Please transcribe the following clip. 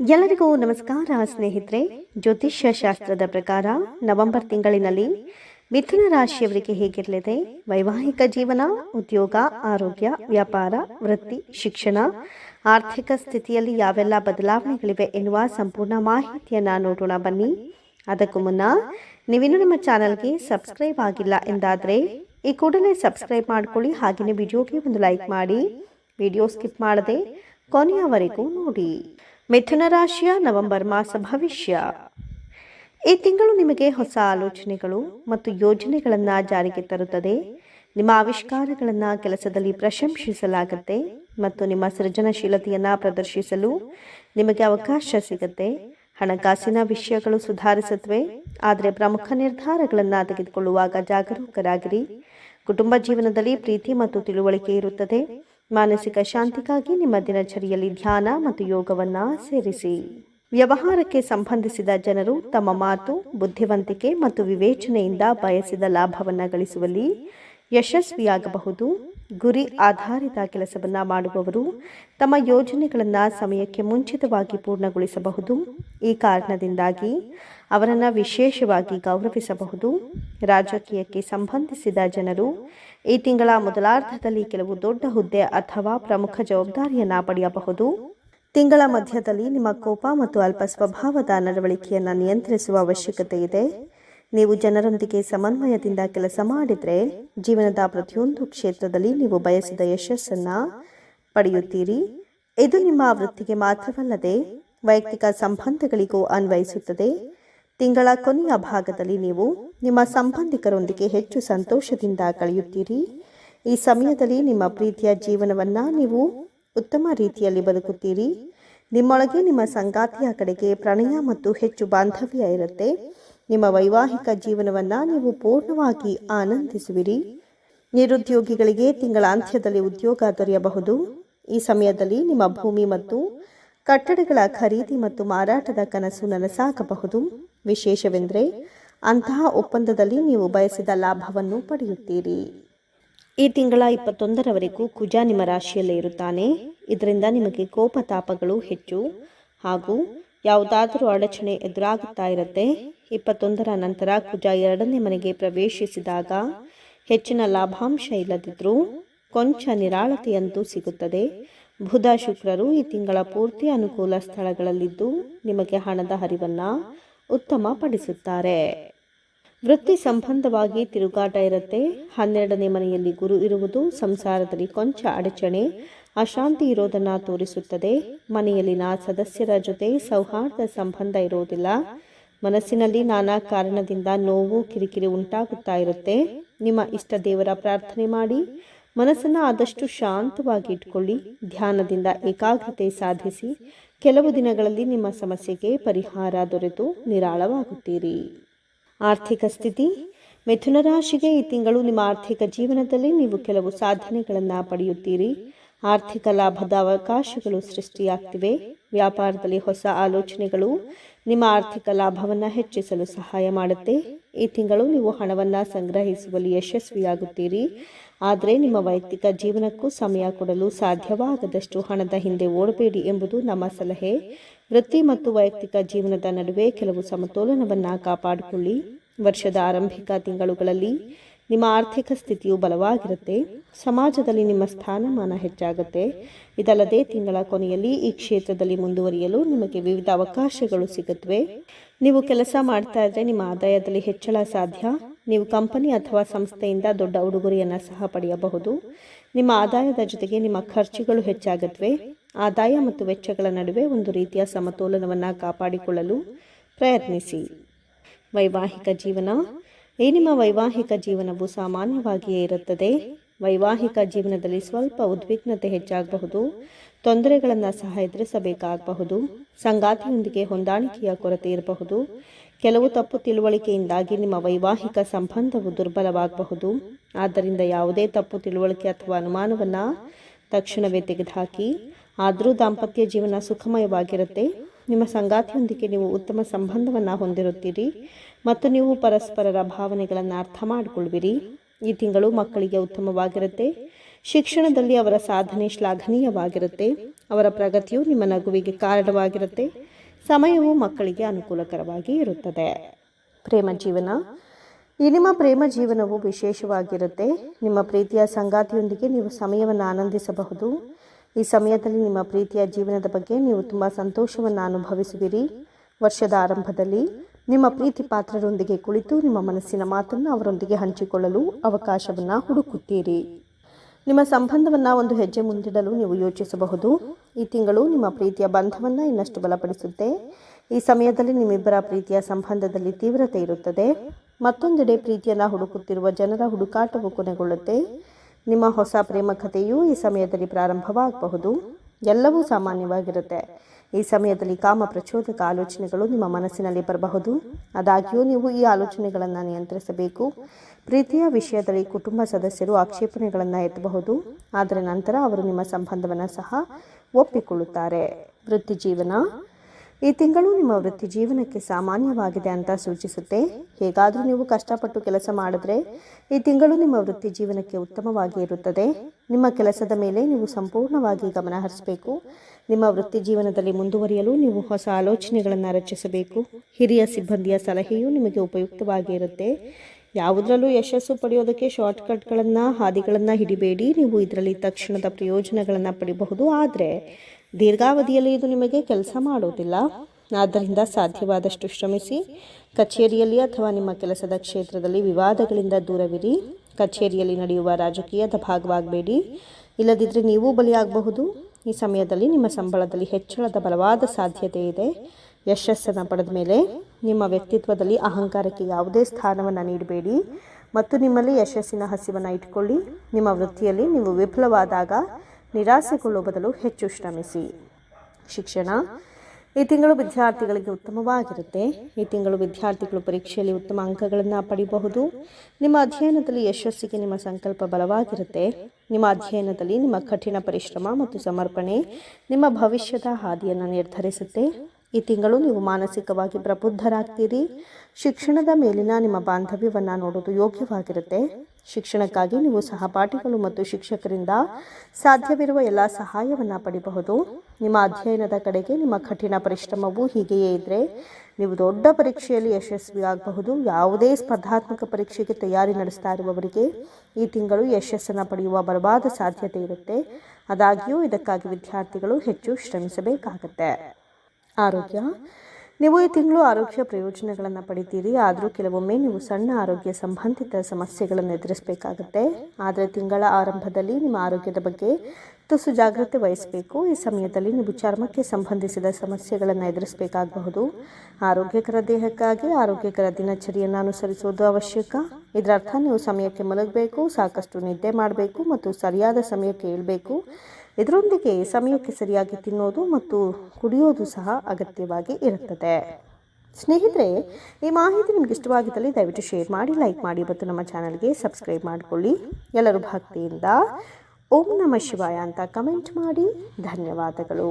ಎಲ್ಲರಿಗೂ ನಮಸ್ಕಾರ, ಸ್ನೇಹಿತರೆ. ಜ್ಯೋತಿಷ್ಯ ಶಾಸ್ತ್ರದ ಪ್ರಕಾರ ನವೆಂಬರ್ ತಿಂಗಳಿನಲ್ಲಿ ಮಿಥುನ ರಾಶಿಯವರಿಗೆ ಹೇಗಿರಲಿದೆ? ವೈವಾಹಿಕ ಜೀವನ, ಉದ್ಯೋಗ, ಆರೋಗ್ಯ, ವ್ಯಾಪಾರ, ವೃತ್ತಿ, ಶಿಕ್ಷಣ, ಆರ್ಥಿಕ ಸ್ಥಿತಿಯಲ್ಲಿ ಯಾವೆಲ್ಲ ಬದಲಾವಣೆಗಳಿವೆ ಎನ್ನುವ ಸಂಪೂರ್ಣ ಮಾಹಿತಿಯನ್ನು ನೋಡೋಣ ಬನ್ನಿ. ಅದಕ್ಕೂ ಮುನ್ನ, ನೀವಿನ್ನು ನಮ್ಮ ಚಾನಲ್ಗೆ ಸಬ್ಸ್ಕ್ರೈಬ್ ಆಗಿಲ್ಲ ಎಂದಾದರೆ, ಈ ಕೂಡಲೇ ಸಬ್ಸ್ಕ್ರೈಬ್ ಮಾಡಿಕೊಳ್ಳಿ. ಹಾಗೆಯೇ ವಿಡಿಯೋಗೆ ಒಂದು ಲೈಕ್ ಮಾಡಿ. ವಿಡಿಯೋ ಸ್ಕಿಪ್ ಮಾಡದೆ ಕೊನೆಯವರೆಗೂ ನೋಡಿ. ಮಿಥುನ ರಾಶಿಯ ನವೆಂಬರ್ ಮಾಸ ಭವಿಷ್ಯ. ಈ ತಿಂಗಳು ನಿಮಗೆ ಹೊಸ ಆಲೋಚನೆಗಳು ಮತ್ತು ಯೋಜನೆಗಳನ್ನು ಜಾರಿಗೆ ತರುತ್ತದೆ. ನಿಮ್ಮ ಆವಿಷ್ಕಾರಗಳನ್ನು ಕೆಲಸದಲ್ಲಿ ಪ್ರಶಂಸಿಸಲಾಗುತ್ತೆ ಮತ್ತು ನಿಮ್ಮ ಸೃಜನಶೀಲತೆಯನ್ನು ಪ್ರದರ್ಶಿಸಲು ನಿಮಗೆ ಅವಕಾಶ ಸಿಗುತ್ತೆ. ಹಣಕಾಸಿನ ವಿಷಯಗಳು ಸುಧಾರಿಸುತ್ತವೆ ಆದರೆ ಪ್ರಮುಖ ನಿರ್ಧಾರಗಳನ್ನು ತೆಗೆದುಕೊಳ್ಳುವಾಗ ಜಾಗರೂಕರಾಗಿರಿ. ಕುಟುಂಬ ಜೀವನದಲ್ಲಿ ಪ್ರೀತಿ ಮತ್ತು ತಿಳುವಳಿಕೆ ಇರುತ್ತದೆ. ಮಾನಸಿಕ ಶಾಂತಿಗಾಗಿ ನಿಮ್ಮ ದಿನಚರಿಯಲ್ಲಿ ಧ್ಯಾನ ಮತ್ತು ಯೋಗವನ್ನು ಸೇರಿಸಿ. ವ್ಯವಹಾರಕ್ಕೆ ಸಂಬಂಧಿಸಿದ ಜನರು ತಮ್ಮ ಮಾತು, ಬುದ್ಧಿವಂತಿಕೆ ಮತ್ತು ವಿವೇಚನೆಯಿಂದ ಬಯಸಿದ ಲಾಭವನ್ನು ಗಳಿಸುವಲ್ಲಿ ಯಶಸ್ವಿಯಾಗಬಹುದು. ಗುರಿ ಆಧಾರಿತ ಕೆಲಸವನ್ನು ಮಾಡುವವರು ತಮ್ಮ ಯೋಜನೆಗಳನ್ನು ಸಮಯಕ್ಕೆ ಮುಂಚಿತವಾಗಿ ಪೂರ್ಣಗೊಳಿಸಬಹುದು. ಈ ಕಾರಣದಿಂದಾಗಿ ಅವರನ್ನು ವಿಶೇಷವಾಗಿ ಗೌರವಿಸಬಹುದು. ರಾಜಕೀಯಕ್ಕೆ ಸಂಬಂಧಿಸಿದ ಜನರು ಈ ತಿಂಗಳ ಮೊದಲಾರ್ಧದಲ್ಲಿ ಕೆಲವು ದೊಡ್ಡ ಹುದ್ದೆ ಅಥವಾ ಪ್ರಮುಖ ಜವಾಬ್ದಾರಿಯನ್ನು ಪಡೆಯಬಹುದು. ತಿಂಗಳ ಮಧ್ಯದಲ್ಲಿ ನಿಮ್ಮ ಕೋಪ ಮತ್ತು ಅಲ್ಪ ಸ್ವಭಾವದ ನಡವಳಿಕೆಯನ್ನು ನಿಯಂತ್ರಿಸುವ ಅವಶ್ಯಕತೆ ಇದೆ. ನೀವು ಜನರೊಂದಿಗೆ ಸಮನ್ವಯದಿಂದ ಕೆಲಸ ಮಾಡಿದರೆ ಜೀವನದ ಪ್ರತಿಯೊಂದು ಕ್ಷೇತ್ರದಲ್ಲಿ ನೀವು ಬಯಸಿದ ಯಶಸ್ಸನ್ನು ಪಡೆಯುತ್ತೀರಿ. ಇದು ನಿಮ್ಮ ವೃತ್ತಿಗೆ ಮಾತ್ರವಲ್ಲದೆ ವೈಯಕ್ತಿಕ ಸಂಬಂಧಗಳಿಗೂ ಅನ್ವಯಿಸುತ್ತದೆ. ತಿಂಗಳ ಕೊನೆಯ ಭಾಗದಲ್ಲಿ ನೀವು ನಿಮ್ಮ ಸಂಬಂಧಿಕರೊಂದಿಗೆ ಹೆಚ್ಚು ಸಂತೋಷದಿಂದ ಕಳೆಯುತ್ತೀರಿ. ಈ ಸಮಯದಲ್ಲಿ ನಿಮ್ಮ ಪ್ರೀತಿಯ ಜೀವನವನ್ನು ನೀವು ಉತ್ತಮ ರೀತಿಯಲ್ಲಿ ಬದುಕುತ್ತೀರಿ. ನಿಮ್ಮೊಳಗೆ ನಿಮ್ಮ ಸಂಗಾತಿಯ ಕಡೆಗೆ ಪ್ರಣಯ ಮತ್ತು ಹೆಚ್ಚು ಬಾಂಧವ್ಯ ಇರುತ್ತೆ. ನಿಮ್ಮ ವೈವಾಹಿಕ ಜೀವನವನ್ನು ನೀವು ಪೂರ್ಣವಾಗಿ ಆನಂದಿಸುವಿರಿ. ನಿರುದ್ಯೋಗಿಗಳಿಗೆ ತಿಂಗಳ ಅಂತ್ಯದಲ್ಲಿ ಉದ್ಯೋಗ ದೊರೆಯಬಹುದು. ಈ ಸಮಯದಲ್ಲಿ ನಿಮ್ಮ ಭೂಮಿ ಮತ್ತು ಕಟ್ಟಡಗಳ ಖರೀದಿ ಮತ್ತು ಮಾರಾಟದ ಕನಸು ನನಸಾಗಬಹುದು. ವಿಶೇಷವೆಂದರೆ ಅಂತಹ ಒಪ್ಪಂದದಲ್ಲಿ ನೀವು ಬಯಸಿದ ಲಾಭವನ್ನು ಪಡೆಯುತ್ತೀರಿ. ಈ ತಿಂಗಳ ಇಪ್ಪತ್ತೊಂದರವರೆಗೂ ಕುಜ ನಿಮ್ಮ ರಾಶಿಯಲ್ಲೇ ಇರುತ್ತಾನೆ. ಇದರಿಂದ ನಿಮಗೆ ಕೋಪ ತಾಪಗಳು ಹೆಚ್ಚು ಹಾಗೂ ಯಾವುದಾದರೂ ಅಡಚಣೆ ಎದುರಾಗುತ್ತಾ ಇರುತ್ತೆ. ಇಪ್ಪತ್ತೊಂದರ ನಂತರ ಕುಜ ಎರಡನೇ ಮನೆಗೆ ಪ್ರವೇಶಿಸಿದಾಗ ಹೆಚ್ಚಿನ ಲಾಭಾಂಶ ಇಲ್ಲದಿದ್ದರೂ ಕೊಂಚ ನಿರಾಳತೆಯಂತೂ ಸಿಗುತ್ತದೆ. ಬುಧ ಶುಕ್ರರು ಈ ತಿಂಗಳ ಪೂರ್ತಿ ಅನುಕೂಲ ಸ್ಥಳಗಳಲ್ಲಿದ್ದು ನಿಮಗೆ ಹಣದ ಹರಿವನ್ನು ಉತ್ತಮಪಡಿಸುತ್ತಾರೆ. ವೃತ್ತಿ ಸಂಬಂಧವಾಗಿ ತಿರುಗಾಟ ಇರುತ್ತೆ. ಹನ್ನೆರಡನೇ ಮನೆಯಲ್ಲಿ ಗುರು ಇರುವುದು ಸಂಸಾರದಲ್ಲಿ ಕೊಂಚ ಅಡಚಣೆ, ಅಶಾಂತಿ ಇರೋದನ್ನು ತೋರಿಸುತ್ತದೆ. ಮನೆಯಲ್ಲಿನ ಸದಸ್ಯರ ಜೊತೆ ಸೌಹಾರ್ದ ಸಂಬಂಧ ಇರೋದಿಲ್ಲ. ಮನಸ್ಸಿನಲ್ಲಿ ನಾನಾ ಕಾರಣದಿಂದ ನೋವು, ಕಿರಿಕಿರಿ ಉಂಟಾಗುತ್ತಾ ಇರುತ್ತೆ. ನಿಮ್ಮ ಇಷ್ಟ ದೇವರ ಪ್ರಾರ್ಥನೆ ಮಾಡಿ, ಮನಸ್ಸನ್ನು ಆದಷ್ಟು ಶಾಂತವಾಗಿ ಇಟ್ಕೊಳ್ಳಿ, ಧ್ಯಾನದಿಂದ ಏಕಾಗ್ರತೆ ಸಾಧಿಸಿ ಕೆಲವು ದಿನಗಳಲ್ಲಿ ನಿಮ್ಮ ಸಮಸ್ಯೆಗೆ ಪರಿಹಾರ ದೊರೆತು ನಿರಾಳವಾಗುತ್ತೀರಿ. ಆರ್ಥಿಕ ಸ್ಥಿತಿ, ಮಿಥುನ ರಾಶಿಗೆ ಈ ತಿಂಗಳು ನಿಮ್ಮ ಆರ್ಥಿಕ ಜೀವನದಲ್ಲಿ ನೀವು ಕೆಲವು ಸಾಧನೆಗಳನ್ನು ಪಡೆಯುತ್ತೀರಿ. ಆರ್ಥಿಕ ಲಾಭದ ಅವಕಾಶಗಳು ಸೃಷ್ಟಿಯಾಗ್ತಿವೆ. ವ್ಯಾಪಾರದಲ್ಲಿ ಹೊಸ ಆಲೋಚನೆಗಳು ನಿಮ್ಮ ಆರ್ಥಿಕ ಲಾಭವನ್ನು ಹೆಚ್ಚಿಸಲು ಸಹಾಯ ಮಾಡುತ್ತೆ. ಈ ತಿಂಗಳು ನೀವು ಹಣವನ್ನು ಸಂಗ್ರಹಿಸುವಲ್ಲಿ ಯಶಸ್ವಿಯಾಗುತ್ತೀರಿ. ಆದರೆ ನಿಮ್ಮ ವೈಯಕ್ತಿಕ ಜೀವನಕ್ಕೂ ಸಮಯ ಕೊಡಲು ಸಾಧ್ಯವಾಗದಷ್ಟು ಹಣದ ಹಿಂದೆ ಓಡಬೇಡಿ ಎಂಬುದು ನಮ್ಮ ಸಲಹೆ. ವೃತ್ತಿ ಮತ್ತು ವೈಯಕ್ತಿಕ ಜೀವನದ ನಡುವೆ ಕೆಲವು ಸಮತೋಲನವನ್ನು ಕಾಪಾಡಿಕೊಳ್ಳಿ. ವರ್ಷದ ಆರಂಭಿಕ ತಿಂಗಳುಗಳಲ್ಲಿ ನಿಮ್ಮ ಆರ್ಥಿಕ ಸ್ಥಿತಿಯು ಬಲವಾಗಿರುತ್ತೆ. ಸಮಾಜದಲ್ಲಿ ನಿಮ್ಮ ಸ್ಥಾನಮಾನ ಹೆಚ್ಚಾಗುತ್ತೆ. ಇದಲ್ಲದೆ ತಿಂಗಳ ಕೊನೆಯಲ್ಲಿ ಈ ಕ್ಷೇತ್ರದಲ್ಲಿ ಮುಂದುವರಿಯಲು ನಿಮಗೆ ವಿವಿಧ ಅವಕಾಶಗಳು ಸಿಗುತ್ತವೆ. ನೀವು ಕೆಲಸ ಮಾಡ್ತಾ ಇದ್ರೆ ನಿಮ್ಮ ಆದಾಯದಲ್ಲಿ ಹೆಚ್ಚಳ ಸಾಧ್ಯ. ನೀವು ಕಂಪನಿ ಅಥವಾ ಸಂಸ್ಥೆಯಿಂದ ದೊಡ್ಡ ಉಡುಗೊರೆಯನ್ನು ಸಹ ಪಡೆಯಬಹುದು. ನಿಮ್ಮ ಆದಾಯದ ಜೊತೆಗೆ ನಿಮ್ಮ ಖರ್ಚುಗಳು ಹೆಚ್ಚಾಗುತ್ತವೆ ಆದಾಯ ಮತ್ತು ವೆಚ್ಚಗಳ ನಡುವೆ ಒಂದು ರೀತಿಯ ಸಮತೋಲನವನ್ನು ಕಾಪಾಡಿಕೊಳ್ಳಲು ಪ್ರಯತ್ನಿಸಿ. ವೈವಾಹಿಕ ಜೀವನ. ಈ ನಿಮ್ಮ ವೈವಾಹಿಕ ಜೀವನವು ಸಾಮಾನ್ಯವಾಗಿಯೇ ಇರುತ್ತದೆ. ವೈವಾಹಿಕ ಜೀವನದಲ್ಲಿ ಸ್ವಲ್ಪ ಉದ್ವಿಗ್ನತೆ ಹೆಚ್ಚಾಗಬಹುದು. ತೊಂದರೆಗಳನ್ನು ಸಹ ಎದುರಿಸಬೇಕಾಗಬಹುದು. ಸಂಗಾತಿಯೊಂದಿಗೆ ಹೊಂದಾಣಿಕೆಯ ಕೊರತೆ ಇರಬಹುದು. ಕೆಲವು ತಪ್ಪು ತಿಳುವಳಿಕೆಯಿಂದಾಗಿ ನಿಮ್ಮ ವೈವಾಹಿಕ ಸಂಬಂಧವು ದುರ್ಬಲವಾಗಬಹುದು. ಆದ್ದರಿಂದ ಯಾವುದೇ ತಪ್ಪು ತಿಳುವಳಿಕೆ ಅಥವಾ ಅನುಮಾನವನ್ನು ತಕ್ಷಣವೇ ತೆಗೆದುಹಾಕಿ. ಆದರೂ ದಾಂಪತ್ಯ ಜೀವನ ಸುಖಮಯವಾಗಿರುತ್ತೆ. ನಿಮ್ಮ ಸಂಗಾತಿಯೊಂದಿಗೆ ನೀವು ಉತ್ತಮ ಸಂಬಂಧವನ್ನು ಹೊಂದಿರುತ್ತೀರಿ ಮತ್ತು ನೀವು ಪರಸ್ಪರರ ಭಾವನೆಗಳನ್ನು ಅರ್ಥ ಮಾಡಿಕೊಳ್ಳುವಿರಿ. ಈ ತಿಂಗಳು ಮಕ್ಕಳಿಗೆ ಉತ್ತಮವಾಗಿರುತ್ತೆ. ಶಿಕ್ಷಣದಲ್ಲಿ ಅವರ ಸಾಧನೆ ಶ್ಲಾಘನೀಯವಾಗಿರುತ್ತೆ. ಅವರ ಪ್ರಗತಿಯು ನಿಮ್ಮ ನಗುವಿಗೆ ಕಾರಣವಾಗಿರುತ್ತೆ. ಸಮಯವು ಮಕ್ಕಳಿಗೆ ಅನುಕೂಲಕರವಾಗಿ ಇರುತ್ತದೆ. ಪ್ರೇಮ ಜೀವನ. ಈ ನಿಮ್ಮ ಪ್ರೇಮ ಜೀವನವು ವಿಶೇಷವಾಗಿರುತ್ತೆ. ನಿಮ್ಮ ಪ್ರೀತಿಯ ಸಂಗಾತಿಯೊಂದಿಗೆ ನೀವು ಸಮಯವನ್ನು ಆನಂದಿಸಬಹುದು. ಈ ಸಮಯದಲ್ಲಿ ನಿಮ್ಮ ಪ್ರೀತಿಯ ಜೀವನದ ಬಗ್ಗೆ ನೀವು ತುಂಬ ಸಂತೋಷವನ್ನು ಅನುಭವಿಸುವಿರಿ. ವರ್ಷದ ಆರಂಭದಲ್ಲಿ ನಿಮ್ಮ ಪ್ರೀತಿ ಪಾತ್ರರೊಂದಿಗೆ ಕುಳಿತು ನಿಮ್ಮ ಮನಸ್ಸಿನ ಮಾತನ್ನು ಅವರೊಂದಿಗೆ ಹಂಚಿಕೊಳ್ಳಲು ಅವಕಾಶವನ್ನು ಹುಡುಕುತ್ತೀರಿ. ನಿಮ್ಮ ಸಂಬಂಧವನ್ನು ಒಂದು ಹೆಜ್ಜೆ ಮುಂದಿಡಲು ನೀವು ಯೋಚಿಸಬಹುದು. ಈ ತಿಂಗಳು ನಿಮ್ಮ ಪ್ರೀತಿಯ ಬಂಧವನ್ನು ಇನ್ನಷ್ಟು ಬಲಪಡಿಸುತ್ತೆ. ಈ ಸಮಯದಲ್ಲಿ ನಿಮ್ಮಿಬ್ಬರ ಪ್ರೀತಿಯ ಸಂಬಂಧದಲ್ಲಿ ತೀವ್ರತೆ ಇರುತ್ತದೆ. ಮತ್ತೊಂದೆಡೆ ಪ್ರೀತಿಯನ್ನು ಹುಡುಕುತ್ತಿರುವ ಜನರ ಹುಡುಕಾಟವು ಕೊನೆಗೊಳ್ಳುತ್ತೆ. ನಿಮ್ಮ ಹೊಸ ಪ್ರೇಮ ಕಥೆಯು ಈ ಸಮಯದಲ್ಲಿ ಪ್ರಾರಂಭವಾಗಬಹುದು. ಎಲ್ಲವೂ ಸಾಮಾನ್ಯವಾಗಿರುತ್ತೆ. ಈ ಸಮಯದಲ್ಲಿ ಕಾಮ ಪ್ರಚೋದಕ ಆಲೋಚನೆಗಳು ನಿಮ್ಮ ಮನಸ್ಸಿನಲ್ಲಿ ಬರಬಹುದು. ಆದಾಗ್ಯೂ ನೀವು ಈ ಆಲೋಚನೆಗಳನ್ನು ನಿಯಂತ್ರಿಸಬೇಕು. ಪ್ರೀತಿಯ ವಿಷಯದಲ್ಲಿ ಕುಟುಂಬ ಸದಸ್ಯರು ಆಕ್ಷೇಪಣೆಗಳನ್ನು ಎತ್ತಬಹುದು. ಆದರೆ ನಂತರ ಅವರು ನಿಮ್ಮ ಸಂಬಂಧವನ್ನು ಸಹ ಒಪ್ಪಿಕೊಳ್ಳುತ್ತಾರೆ. ವೃತ್ತಿ ಜೀವನ ಈ ತಿಂಗಳು ನಿಮ್ಮ ವೃತ್ತಿ ಜೀವನಕ್ಕೆ ಸಾಮಾನ್ಯವಾಗಿದೆ ಅಂತ ಸೂಚಿಸುತ್ತೆ. ಹೇಗಾದರೂ ನೀವು ಕಷ್ಟಪಟ್ಟು ಕೆಲಸ ಮಾಡಿದ್ರೆ ಈ ತಿಂಗಳು ನಿಮ್ಮ ವೃತ್ತಿ ಜೀವನಕ್ಕೆ ಉತ್ತಮವಾಗಿ ಇರುತ್ತದೆ. ನಿಮ್ಮ ಕೆಲಸದ ಮೇಲೆ ನೀವು ಸಂಪೂರ್ಣವಾಗಿ ಗಮನ ಹರಿಸಬೇಕು. ನಿಮ್ಮ ವೃತ್ತಿ ಜೀವನದಲ್ಲಿ ಮುಂದುವರಿಯಲು ನೀವು ಹೊಸ ಆಲೋಚನೆಗಳನ್ನು ರಚಿಸಬೇಕು. ಹಿರಿಯ ಸಿಬ್ಬಂದಿಯ ಸಲಹೆಯು ನಿಮಗೆ ಉಪಯುಕ್ತವಾಗಿ ಇರುತ್ತೆ. ಯಾವುದರಲ್ಲೂ ಯಶಸ್ಸು ಪಡೆಯೋದಕ್ಕೆ ಶಾರ್ಟ್ಕಟ್ಗಳನ್ನು, ಹಾದಿಗಳನ್ನು ಹಿಡಿಬೇಡಿ. ನೀವು ಇದರಲ್ಲಿ ತಕ್ಷಣದ ಪ್ರಯೋಜನಗಳನ್ನು ಪಡಿಬಹುದು. ಆದರೆ ದೀರ್ಘಾವಧಿಯಲ್ಲಿ ಇದು ನಿಮಗೆ ಕೆಲಸ ಮಾಡೋದಿಲ್ಲ. ಆದ್ದರಿಂದ ಸಾಧ್ಯವಾದಷ್ಟು ಶ್ರಮಿಸಿ, ಕಚೇರಿಯಲ್ಲಿ ಅಥವಾ ನಿಮ್ಮ ಕೆಲಸದ ಕ್ಷೇತ್ರದಲ್ಲಿ ವಿವಾದಗಳಿಂದ ದೂರವಿರಿ. ಕಚೇರಿಯಲ್ಲಿ ನಡೆಯುವ ರಾಜಕೀಯದ ಭಾಗವಾಗಬೇಡಿ. ಇಲ್ಲದಿದ್ದರೆ ನೀವು ಬಲಿಯಾಗಬಹುದು. ಈ ಸಮಯದಲ್ಲಿ ನಿಮ್ಮ ಸಂಬಳದಲ್ಲಿ ಹೆಚ್ಚಳದ ಬಲವಾದ ಸಾಧ್ಯತೆ ಇದೆ. ಯಶಸ್ಸನ್ನು ಪಡೆದ ಮೇಲೆ ನಿಮ್ಮ ವ್ಯಕ್ತಿತ್ವದಲ್ಲಿ ಅಹಂಕಾರಕ್ಕೆ ಯಾವುದೇ ಸ್ಥಾನವನ್ನು ನೀಡಬೇಡಿ ಮತ್ತು ನಿಮ್ಮಲ್ಲಿ ಯಶಸ್ಸಿನ ಹಸಿವನ್ನು ಇಟ್ಕೊಳ್ಳಿ. ನಿಮ್ಮ ವೃತ್ತಿಯಲ್ಲಿ ನೀವು ವಿಫಲವಾದಾಗ ನಿರಾಸೆಗೊಳ್ಳುವ ಬದಲು ಹೆಚ್ಚು ಶ್ರಮಿಸಿ. ಶಿಕ್ಷಣ ಈ ತಿಂಗಳು ವಿದ್ಯಾರ್ಥಿಗಳಿಗೆ ಉತ್ತಮವಾಗಿರುತ್ತೆ. ಈ ತಿಂಗಳು ವಿದ್ಯಾರ್ಥಿಗಳು ಪರೀಕ್ಷೆಯಲ್ಲಿ ಉತ್ತಮ ಅಂಕಗಳನ್ನು ಪಡೆಯಬಹುದು ನಿಮ್ಮ ಅಧ್ಯಯನದಲ್ಲಿ ಯಶಸ್ಸಿಗೆ ನಿಮ್ಮ ಸಂಕಲ್ಪ ಬಲವಾಗಿರುತ್ತೆ. ನಿಮ್ಮ ಅಧ್ಯಯನದಲ್ಲಿ ನಿಮ್ಮ ಕಠಿಣ ಪರಿಶ್ರಮ ಮತ್ತು ಸಮರ್ಪಣೆ ನಿಮ್ಮ ಭವಿಷ್ಯದ ಹಾದಿಯನ್ನು ನಿರ್ಧರಿಸುತ್ತೆ. ಈ ತಿಂಗಳು ನೀವು ಮಾನಸಿಕವಾಗಿ ಪ್ರಬುದ್ಧರಾಗ್ತೀರಿ. ಶಿಕ್ಷಣದ ಮೇಲಿನ ನಿಮ್ಮ ಬಾಂಧವ್ಯವನ್ನು ನೋಡೋದು ಯೋಗ್ಯವಾಗಿರುತ್ತೆ. ಶಿಕ್ಷಣಕ್ಕಾಗಿ ನೀವು ಸಹಪಾಠಿಗಳು ಮತ್ತು ಶಿಕ್ಷಕರಿಂದ ಸಾಧ್ಯವಿರುವ ಎಲ್ಲ ಸಹಾಯವನ್ನು ಪಡಿಬಹುದು. ನಿಮ್ಮ ಅಧ್ಯಯನದ ಕಡೆಗೆ ನಿಮ್ಮ ಕಠಿಣ ಪರಿಶ್ರಮವು ಹೀಗೆಯೇ ಇದ್ದರೆ ನೀವು ದೊಡ್ಡ ಪರೀಕ್ಷೆಯಲ್ಲಿ ಯಶಸ್ವಿ ಆಗಬಹುದು. ಯಾವುದೇ ಸ್ಪರ್ಧಾತ್ಮಕ ಪರೀಕ್ಷೆಗೆ ತಯಾರಿ ನಡೆಸ್ತಾ ಇರುವವರಿಗೆ ಈ ತಿಂಗಳು ಯಶಸ್ಸನ್ನು ಪಡೆಯುವ ಬಲವಾದ ಸಾಧ್ಯತೆ ಇರುತ್ತೆ. ಆದಾಗ್ಯೂ ಇದಕ್ಕಾಗಿ ವಿದ್ಯಾರ್ಥಿಗಳು ಹೆಚ್ಚು ಶ್ರಮಿಸಬೇಕಾಗತ್ತೆ. ಆರೋಗ್ಯ. ನೀವು ಈ ತಿಂಗಳು ಆರೋಗ್ಯ ಪ್ರಯೋಜನಗಳನ್ನು ಪಡಿತೀರಿ. ಆದರೂ ಕೆಲವೊಮ್ಮೆ ನೀವು ಸಣ್ಣ ಆರೋಗ್ಯ ಸಂಬಂಧಿತ ಸಮಸ್ಯೆಗಳನ್ನು ಎದುರಿಸಬೇಕಾಗುತ್ತೆ. ಆದರೆ ತಿಂಗಳ ಆರಂಭದಲ್ಲಿ ನಿಮ್ಮ ಆರೋಗ್ಯದ ಬಗ್ಗೆ ತುಸು ಜಾಗ್ರತೆ ವಹಿಸಬೇಕು. ಈ ಸಮಯದಲ್ಲಿ ನೀವು ಚರ್ಮಕ್ಕೆ ಸಂಬಂಧಿಸಿದ ಸಮಸ್ಯೆಗಳನ್ನು ಎದುರಿಸಬೇಕಾಗಬಹುದು. ಆರೋಗ್ಯಕರ ದೇಹಕ್ಕಾಗಿ ಆರೋಗ್ಯಕರ ದಿನಚರಿಯನ್ನು ಅನುಸರಿಸುವುದು ಅವಶ್ಯಕ. ಇದರರ್ಥ ನೀವು ಸಮಯಕ್ಕೆ ಮಲಗಬೇಕು, ಸಾಕಷ್ಟು ನಿದ್ದೆ ಮಾಡಬೇಕು ಮತ್ತು ಸರಿಯಾದ ಸಮಯಕ್ಕೆ ಏಳಬೇಕು. ಇದರೊಂದಿಗೆ ಸಮಯಕ್ಕೆ ಸರಿಯಾಗಿ ತಿನ್ನೋದು ಮತ್ತು ಕುಡಿಯೋದು ಸಹ ಅಗತ್ಯವಾಗಿ ಇರುತ್ತದೆ. ಸ್ನೇಹಿತರೆ, ಈ ಮಾಹಿತಿ ನಿಮ್ಗೆ ಇಷ್ಟವಾಗಿದ್ದಲ್ಲಿ ದಯವಿಟ್ಟು ಶೇರ್ ಮಾಡಿ, ಲೈಕ್ ಮಾಡಿ ಮತ್ತು ನಮ್ಮ ಚಾನಲ್ಗೆ ಸಬ್ಸ್ಕ್ರೈಬ್ ಮಾಡಿಕೊಳ್ಳಿ. ಎಲ್ಲರೂ ಭಕ್ತಿಯಿಂದ ಓಂ ನಮ ಶಿವಾಯ ಅಂತ ಕಮೆಂಟ್ ಮಾಡಿ. ಧನ್ಯವಾದಗಳು.